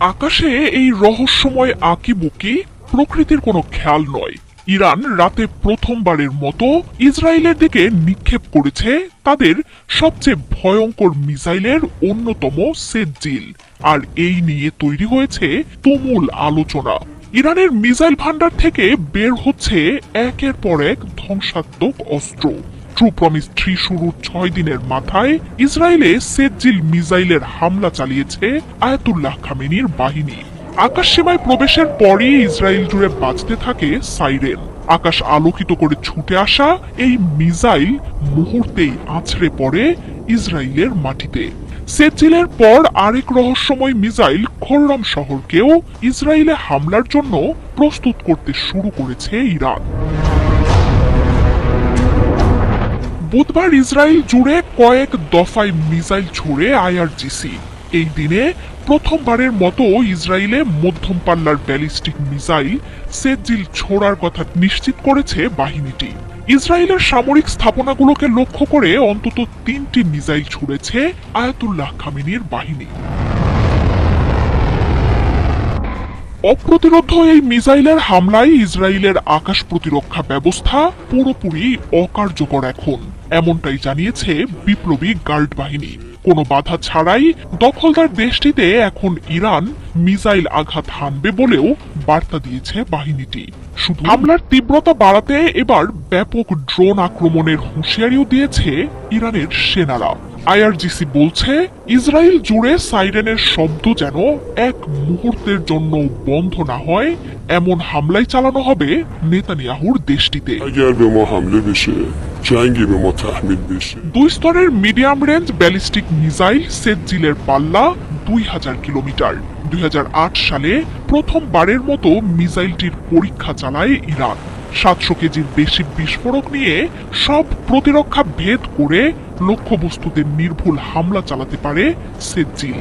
আকাশে এই রহস্যময় আঁকিবুকি প্রকৃতির কোনো খেয়াল নয়। ইরান রাতে প্রথমবারের মতো ইসরায়েলের দিকে নিক্ষেপ করেছে তাদের সবচেয়ে ভয়ঙ্কর মিসাইলের অন্যতম সেজ্জিল আর এই নিয়ে তৈরি হয়েছে তুমুল আলোচনা। ইরানের মিসাইল ভান্ডার থেকে বের হচ্ছে একের পর এক ধ্বংসাত্মক অস্ত্র। ট্রু প্রমিস থ্রি শুরুর ছয় দিনের মাথায় ইসরায়েলে সেজ্জিল মিসাইলের হামলা চালিয়েছে আয়াতুল্লাহ খামেনির বাহিনী। আকাশ সীমায় প্রবেশের পরই ইসরায়েল জুড়ে বাজতে থাকে সাইরেন। আকাশ আলোকিত করে ছুটে আসা এই মিসাইল মুহূর্তেই আছড়ে পড়ে ইসরায়েলের মাটিতে। সেজিলের পর আরেক রহস্যময় মিসাইল খোররাম শহরকেও ইসরায়েলে হামলার জন্য প্রস্তুত করতে শুরু করেছে ইরান। বুধবার ইসরায়েল জুড়ে কয়েক দফায় মিসাইল ছুড়ে আইআরজিসি। এই দিনে প্রথমবারের মতো ইসরায়েলে মধ্যম পাল্লার ব্যালিস্টিক মিসাইল সেজিল ছোড়ার কথা নিশ্চিত করেছে বাহিনীটি। ইসরায়েলের সামরিক স্থাপনাগুলোকে লক্ষ্য করে অন্তত তিনটি মিসাইল ছুড়েছে আয়াতুল্লাহ খামিনীর বাহিনী। অপ্রতিরোধ এই মিসাইলের হামলায় ইসরায়েলের আকাশ প্রতিরক্ষা ব্যবস্থা পুরোপুরি অকার্যকর এখন। এমনটাই জানিয়েছে বিপ্লবী গার্ড বাহিনী। কোনো বাধা ছাড়াই দখলদার দেশটিতে এখন ইরান মিসাইল আঘাত হানবে বলেও বার্তা দিয়েছে বাহিনীটি। শুধু হামলার তীব্রতা বাড়াতে এবার ব্যাপক ড্রোন আক্রমণের হুঁশিয়ারিও দিয়েছে ইরানের সেনারা। আইআরজিসি বলছে ইসরায়েল জুড়ে সাইরেনের শব্দ যেন এক মুহূর্তের জন্য বন্ধ না হয় এমন হামলায় চালানো হবে নেতানিয়াহুর দেশটিতে। দুই স্তরের মিডিয়াম রেঞ্জ ব্যালিস্টিক মিসাইল সেজিলের পাল্লা দুই হাজার কিলোমিটার। দুই হাজার আট সালে প্রথমবারের মতো মিসাইলটির পরীক্ষা চালায় ইরান। সাতশো কেজির বেশি বিস্ফোরক নিয়ে সব প্রতিরক্ষা ভেদ করে লক্ষ্যবস্তুতে নির্ভুল হামলা চালাতে পারে সেজ্জিল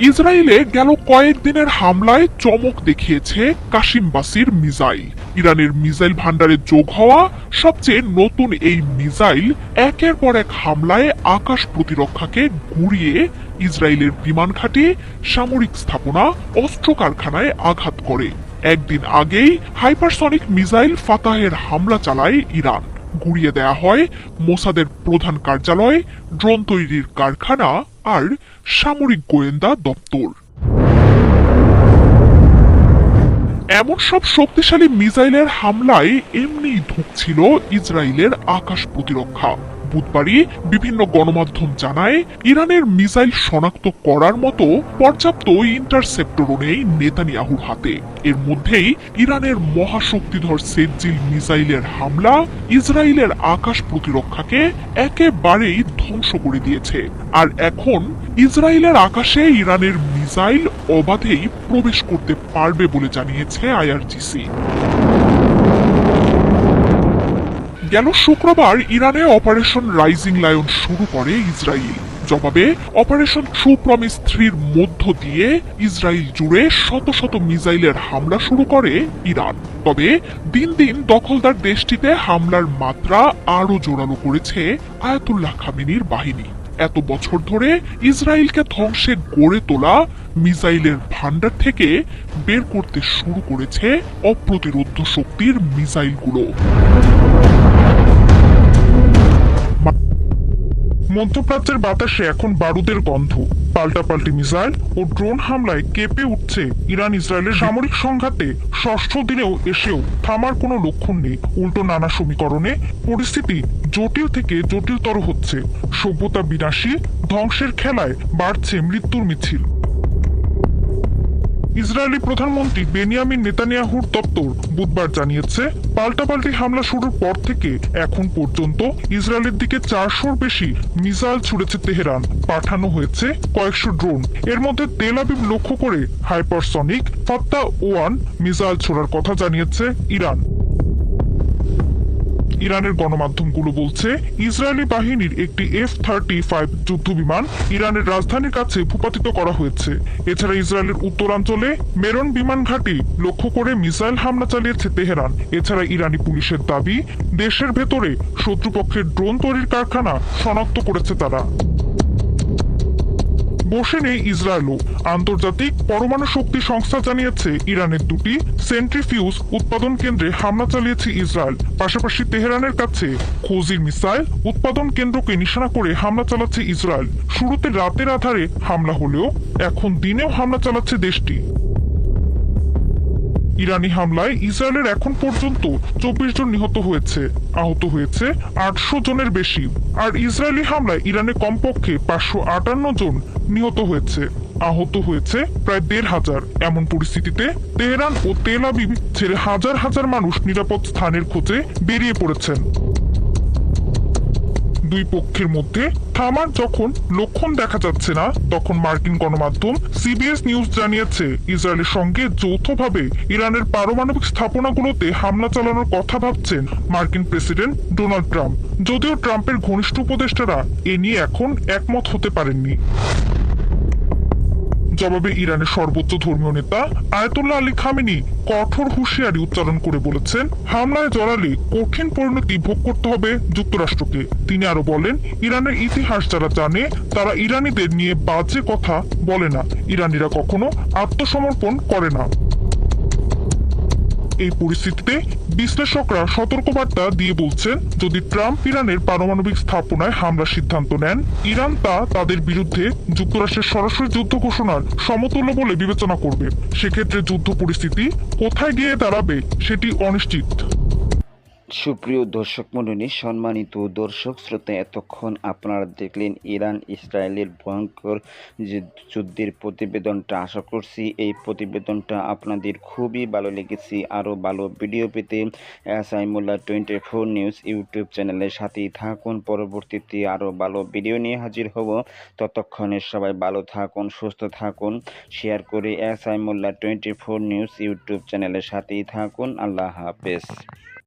ইসরায়েলে গেল কয়েকদিনের হামলায় চমক দেখিয়েছে কাশিমবাসির মিসাইল। ইরানের মিসাইল ভান্ডারে যোগ হওয়া সবচেয়ে নতুন এই মিসাইল একের পর এক হামলায় আকাশ প্রতিরক্ষাকে গুড়িয়ে ইসরায়েলের বিমান ঘাঁটি, সামরিক স্থাপনা, অস্ত্র কারখানায় আঘাত করে। একদিন আগেই হাইপারসনিক মিসাইল ফাতাহের হামলা চালায় ইরান। গুড়িয়ে দেয়া হয় মোসাদের প্রধান কার্যালয়, ড্রোন তৈরির কারখানা আর সামরিক গোয়েন্দা দপ্তর। এমন সব শক্তিশালী মিসাইলের হামলায় এমনি ধুঁকছিল ইসরায়েলের আকাশ প্রতিরক্ষা। বুধবারই বিভিন্ন গণমাধ্যম জানায়, ইরানের মিসাইল শনাক্ত করার মতো পর্যাপ্ত ইন্টারসেপ্টরও নেই নেতানিয়াহুর হাতে। এর মধ্যেই ইরানের মহাশক্তিধর সেজ্জিল মিসাইলের হামলা ইসরায়েলের আকাশ প্রতিরক্ষাকে একেবারেই ধ্বংস করে দিয়েছে। আর এখন ইসরায়েলের আকাশে ইরানের মিসাইল অবাধেই প্রবেশ করতে পারবে বলে জানিয়েছে আইআরজিসি। গেল শুক্রবার ইরানে অপারেশন রাইজিং লায়ন শুরু করে ইসরায়েল? জবাবে, অপারেশন ট্রু প্রমিস থ্রির মধ্য দিয়ে ইসরায়েল জুড়ে শত শত মিসাইলের হামলা শুরু করে ইরান। তবে দিন দিন দখলদার দেশটিতে হামলার মাত্রা আরও জোরালো করেছে আয়াতুল্লাহ খামিনীর বাহিনী। এত বছর ধরে ইসরায়েলকে ধ্বংসে গড়ে তোলা মিসাইলের ভান্ডার থেকে বের করতে শুরু করেছে অপ্রতিরোধ শক্তির মিসাইলগুলো। মধ্যপ্রাচ্যের বাতাসে এখন বারুদের গন্ধ। পাল্টাপাল্টি মিসাইল ও ড্রোন হামলায় কেঁপে উঠছে ইরান ইসরায়েলের সামরিক সংঘাতে। ষষ্ঠ দিনেও এসেও থামার কোনো লক্ষণ নেই। উল্টো নানা সমীকরণে পরিস্থিতি জটিল থেকে জটিলতর হচ্ছে। সভ্যতা বিনাশী, ধ্বংসের খেলায় বাড়ছে মৃত্যুর মিছিল। ইসরায়েলি প্রধানমন্ত্রী বেনিয়ামিন নেতানিয়াহুর দপ্তর বুধবার জানিয়েছে, পাল্টাপাল্টি হামলা শুরুর পর থেকে এখন পর্যন্ত ইসরায়েলের দিকে চারশোর বেশি মিসাইল ছুড়েছে তেহরান। পাঠানো হয়েছে কয়েকশো ড্রোন। এর মধ্যে তেল আবিব লক্ষ্য করে হাইপারসনিক ফত্তা ওয়ান, মিসাইল ছোড়ার কথা জানিয়েছে ইরান। ইরানের গণমাধ্যমগুলো বলছে, ইসরায়েলি বাহিনীর একটি এফ থার্টি ফাইভ যুদ্ধ বিমান ইরানের রাজধানীর কাছে ভূপাতিত করা হয়েছে। এছাড়া ইসরায়েলের উত্তরাঞ্চলে মেরন বিমান ঘাঁটি লক্ষ্য করে মিসাইল হামলা চালিয়েছে তেহরান। এছাড়া ইরানি পুলিশের দাবি, দেশের ভেতরে শত্রুপক্ষের ড্রোন তৈরির কারখানা শনাক্ত করেছে তারা। বসে নেই ইসরায়েলও। আন্তর্জাতিক পরমাণু শক্তি সংস্থা জানিয়েছে, ইরানের দুটি সেন্ট্রিফিউজ উৎপাদন কেন্দ্রে হামলা চালিয়েছে ইসরায়েল। পাশাপাশি তেহরানের কাছে খোজির মিসাইল উৎপাদন কেন্দ্রকে নিশানা করে হামলা চালাচ্ছে ইসরায়েল। শুরুতে রাতের আধারে হামলা হলেও এখন দিনেও হামলা চালাচ্ছে দেশটি। ইরানি হামলায় ইসরায়েলের এখন পর্যন্ত চব্বিশ জন নিহত হয়েছে। আহত হয়েছে আটশো জনের বেশি। আর ইসরায়েলি হামলায় ইরানে কমপক্ষে পাঁচশো আটান্ন জন নিহত হয়েছে। আহত হয়েছে প্রায় দেড় হাজার। এমন পরিস্থিতিতে তেহরান ও তেল আবিব ছেড়ে হাজার হাজার মানুষ নিরাপদ স্থানের খোঁজে বেরিয়ে পড়েছেন। দুই পক্ষের মধ্যে থামার যখন লক্ষণ দেখা যাচ্ছে না, তখন মার্কিন গণমাধ্যম সিবিএস নিউজ জানিয়েছে, ইসরায়েলের সঙ্গে যৌথভাবে ইরানের পারমাণবিক স্থাপনাগুলোতে হামলা চালানোর কথা ভাবছেন মার্কিন প্রেসিডেন্ট ডোনাল্ড ট্রাম্প। যদিও ট্রাম্পের ঘনিষ্ঠ উপদেষ্টারা এ নিয়ে এখন একমত হতে পারেননি। জবাবে ইরানের সর্বোচ্চ ধর্মীয় নেতা আয়তুল্লাহ আলী খামেনি কঠোর হুঁশিয়ারি উচ্চারণ করে বলেছেন, হামলায় জড়ালে কঠিন পরিণতি ভোগ করতে হবে যুক্তরাষ্ট্রকে। তিনি আরও বলেন, ইরানের ইতিহাস যারা জানে, তারা ইরানিদের নিয়ে বাজে কথা বলে না। ইরানিরা কখনো আত্মসমর্পণ করে না। এই পরিস্থিতিতে বিশ্লেষকরা সতর্কবার্তা দিয়ে বলছেন, যদি ট্রাম্প ইরানের পারমাণবিক স্থাপনায় হামলা সিদ্ধান্ত নেন, ইরান তা তাদের বিরুদ্ধে যুক্তরাষ্ট্রের সরাসরি যুদ্ধ ঘোষণার সমতুল্য বলে বিবেচনা করবে। সেক্ষেত্রে যুদ্ধ পরিস্থিতি কোথায় গিয়ে দাঁড়াবে, সেটি অনিশ্চিত। সুপ্রিয় দর্শক মণ্ডলী, সম্মানিত দর্শক শ্রোতা, এতক্ষণ আপনারা দেখলেন ইরান, ইসরায়েলের ভয়ঙ্কর যে যুদ্ধের প্রতিবেদনটা। আশা করছি এই প্রতিবেদনটা আপনাদের খুবই ভালো লেগেছে। আরও ভালো ভিডিও পেতে S I Molla twenty four news YouTube চ্যানেলের সাথেই থাকুন। পরবর্তীতে আরও ভালো ভিডিও নিয়ে হাজির হব। ততক্ষণে সবাই ভালো থাকুন, সুস্থ থাকুন। শেয়ার করে S I Molla twenty four news YouTube চ্যানেলের সাথেই থাকুন। আল্লাহ হাফেজ।